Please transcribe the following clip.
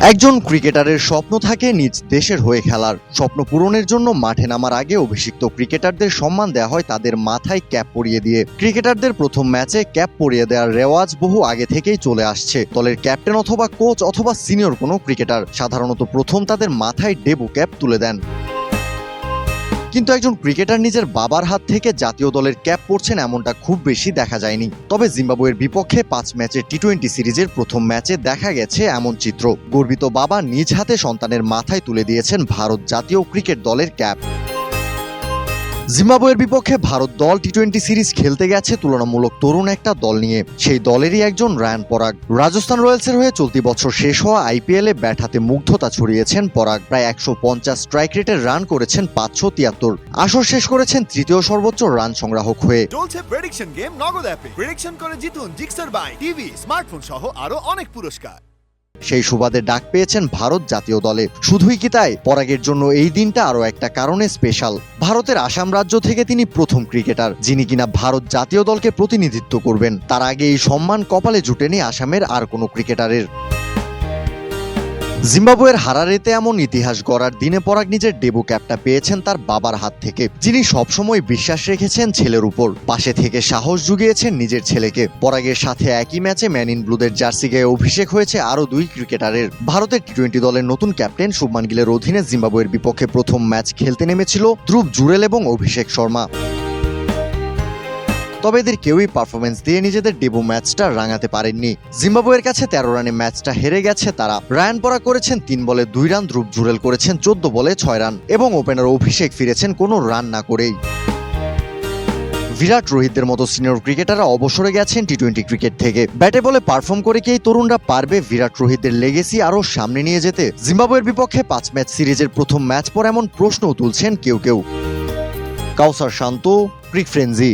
একজন ক্রিকেটারের স্বপ্ন থাকে নিজ দেশের হয়ে খেলার। স্বপ্ন পূরণের জন্য মাঠে নামার আগে অভিষিক্ত ক্রিকেটারদের সম্মান দেওয়া হয় তাদের মাথায় ক্যাপ পরিয়ে দিয়ে। ক্রিকেটারদের প্রথম ম্যাচে ক্যাপ পরিয়ে দেওয়ার রেওয়াজ বহু আগে থেকেই চলে আসছে। দলের ক্যাপ্টেন অথবা কোচ অথবা সিনিয়র কোনো ক্রিকেটার সাধারণত প্রথম তাদের মাথায় ডেবু ক্যাপ তুলে দেন। কিন্তু একজন ক্রিকেটার নিজের বাবার হাত থেকে জাতীয় দলের ক্যাপ পড়ছেন এমনটা খুব বেশি দেখা যায়নি। তবে জিম্বাবুয়ের বিপক্ষে পাঁচ ম্যাচে টি টোয়েন্টি সিরিজের প্রথম ম্যাচে দেখা গেছে এমন চিত্র। গর্বিত বাবা নিজ হাতে সন্তানের মাথায় তুলে দিয়েছেন ভারত জাতীয় ক্রিকেট দলের ক্যাপ। জিম্বাবুয়ের বিপক্ষে ভারত দল টি টোয়েন্টি সিরিজ খেলতে গেছে তুলনামূলক তরুণ একটা দল নিয়ে। সেই দলেরই একজন রায়ান পরাগ। রাজস্থান রয়্যালসের হয়ে চলতি বছর শেষ হওয়া আইপিএলে ব্যাট হাতে মুগ্ধতা ছড়িয়েছেন পরাগ। প্রায় একশো পঞ্চাশ স্ট্রাইক রেটের রান করেছেন পাঁচশো তিয়াত্তর। আসর শেষ করেছেন তৃতীয় সর্বোচ্চ রান সংগ্রাহক হয়ে। চলছে প্রেডিকশন গেম নগদ অ্যাপে প্রেডিকশন করে জিতুন জিক্সার বাই টিভি স্মার্টফোন সহ আরও অনেক পুরস্কার। সেই সুবাদে ডাক পেয়েছেন ভারত জাতীয় দলে। শুধুই কি তাই? পরাগের জন্য এই দিনটা আরও একটা কারণে স্পেশাল। ভারতের আসাম রাজ্য থেকে তিনি প্রথম ক্রিকেটার, যিনি কিনা ভারত জাতীয় দলকে প্রতিনিধিত্ব করবেন। তার আগে এই সম্মান কপালে জুটেনি আসামের আর কোনো ক্রিকেটারের। জিম্বাবুয়ের হারারেতে এমন ইতিহাস গড়ার দিনে পরাগ নিজের ডেবু ক্যাপটা পেয়েছেন তার বাবার হাত থেকে। যিনি সবসময় বিশ্বাস রেখেছেন ছেলের উপর। পাশে থেকে সাহস জুগিয়েছেন নিজের ছেলেকে। পরাগের সাথে একই ম্যাচে ম্যান ইন ব্লুদের জার্সি গায়ে অভিষেক হয়েছে আরও দুই ক্রিকেটারের। ভারতের টি টোয়েন্টি দলের নতুন ক্যাপ্টেন শুভমান গিলের অধীনে জিম্বাবুয়ের বিপক্ষে প্রথম ম্যাচ খেলতে নেমেছিল ধ্রুব জুরেল এবং অভিষেক শর্মা। তবে এদের কেউই পারফরমেন্স দিয়ে নিজেদের ডেবু ম্যাচটা রাঙাতে পারেননি। জিম্বাবুয়ের কাছে তেরো রানে ম্যাচটা হেরে গেছে তারা। রায়ান পরা করেছেন তিন বলে দুই রান ধ্রুব জুরেল করেছেন চোদ্দ বলে ছয় রান এবং ওপেনার অভিষেক ফিরেছেন কোনো রান না করেই। বিরাট রোহিতদের মতো সিনিয়র ক্রিকেটাররা অবসরে গেছেন টি টোয়েন্টি ক্রিকেট থেকে। ব্যাটে বলে পারফর্ম করে কি এই তরুণরা পারবে বিরাট রোহিতদের লেগেসি আরও সামনে নিয়ে যেতে? জিম্বাবুয়ের বিপক্ষে পাঁচ ম্যাচ সিরিজের প্রথম ম্যাচ পর এমন প্রশ্নও তুলছেন কেউ কেউ। কাউসার শান্ত ক্রিক ফ্রেন্জি